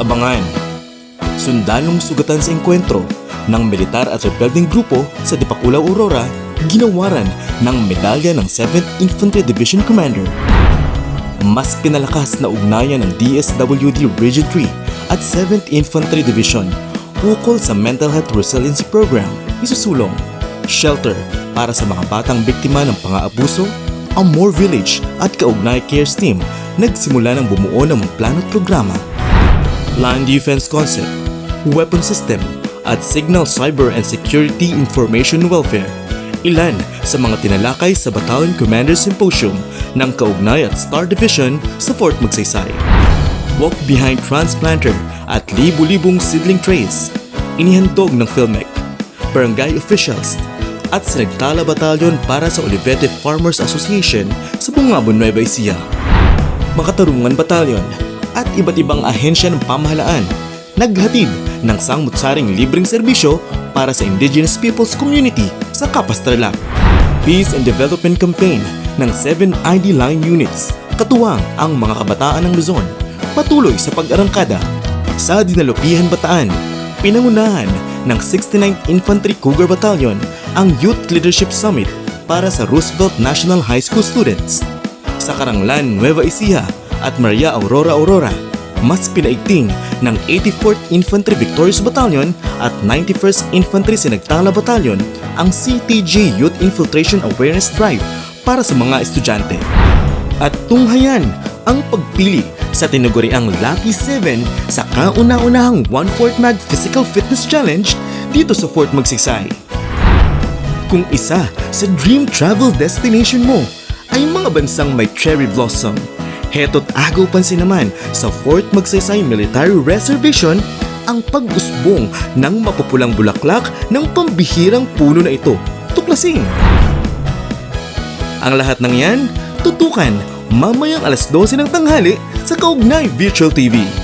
Abangan. Sundalong sugatan sa engkwentro ng militar at rebelding grupo sa Dipakulaw Aurora ginawaran ng medalya ng 7th Infantry Division Commander. Mas pinalakas na ugnayan ng DSWD Region 3 at 7th Infantry Division ukol sa Mental Health Resiliency Program isusulong shelter para sa mga batang biktima ng pang-aabuso, ang More Village at Kaugnay Cares Team nagsimula ng bumuo ng plano at programa. Land Defense Concept, Weapon System, at Signal Cyber and Security Information Welfare. Ilan sa mga tinalakay sa Battalion Commander Symposium ng Kaugnay at Star Division sa Fort Magsaysay. Walk Behind Transplanter at libu-libong seedling trays. Inihandog ng Filmec, Barangay Officials, at Sinagtala Battalion para sa Olivete Farmers Association sa Bungabon, Nueva Ecija. Makatarungan Battalion at iba't ibang ahensya ng pamahalaan. Naghatid ng sangmutsaring libreng serbisyo para sa Indigenous Peoples Community sa Kapas Tarlac. Peace and Development Campaign ng 7 ID Line Units katuwang ang mga kabataan ng Luzon. Patuloy sa pag-arangkada sa Dinalupihan Bataan. Pinangunahan ng 69th Infantry Cougar Battalion ang Youth Leadership Summit para sa Roosevelt National High School students. Sa Karanglan, Nueva Ecija at Maria Aurora Aurora. Mas pinaigting ng 84th Infantry Victorious Battalion at 91st Infantry Sinagtala Battalion ang CTG Youth Infiltration Awareness Drive para sa mga estudyante. At tunghayan ang pagpili sa tinuguriang Lucky 7 sa kauna-unahang 1-4 Mag Physical Fitness Challenge dito sa Fort Magsaysay. Kung isa sa dream travel destination mo ay mga bansang may cherry blossom, heto't agaw pansin naman sa Fort Magsaysay Military Reservation ang pag-usbong ng mapupulang bulaklak ng pambihirang puno na ito. Tuklasin! Ang lahat ng yan, tutukan mamayang alas 12 ng tanghali sa Kaugnay Virtual TV.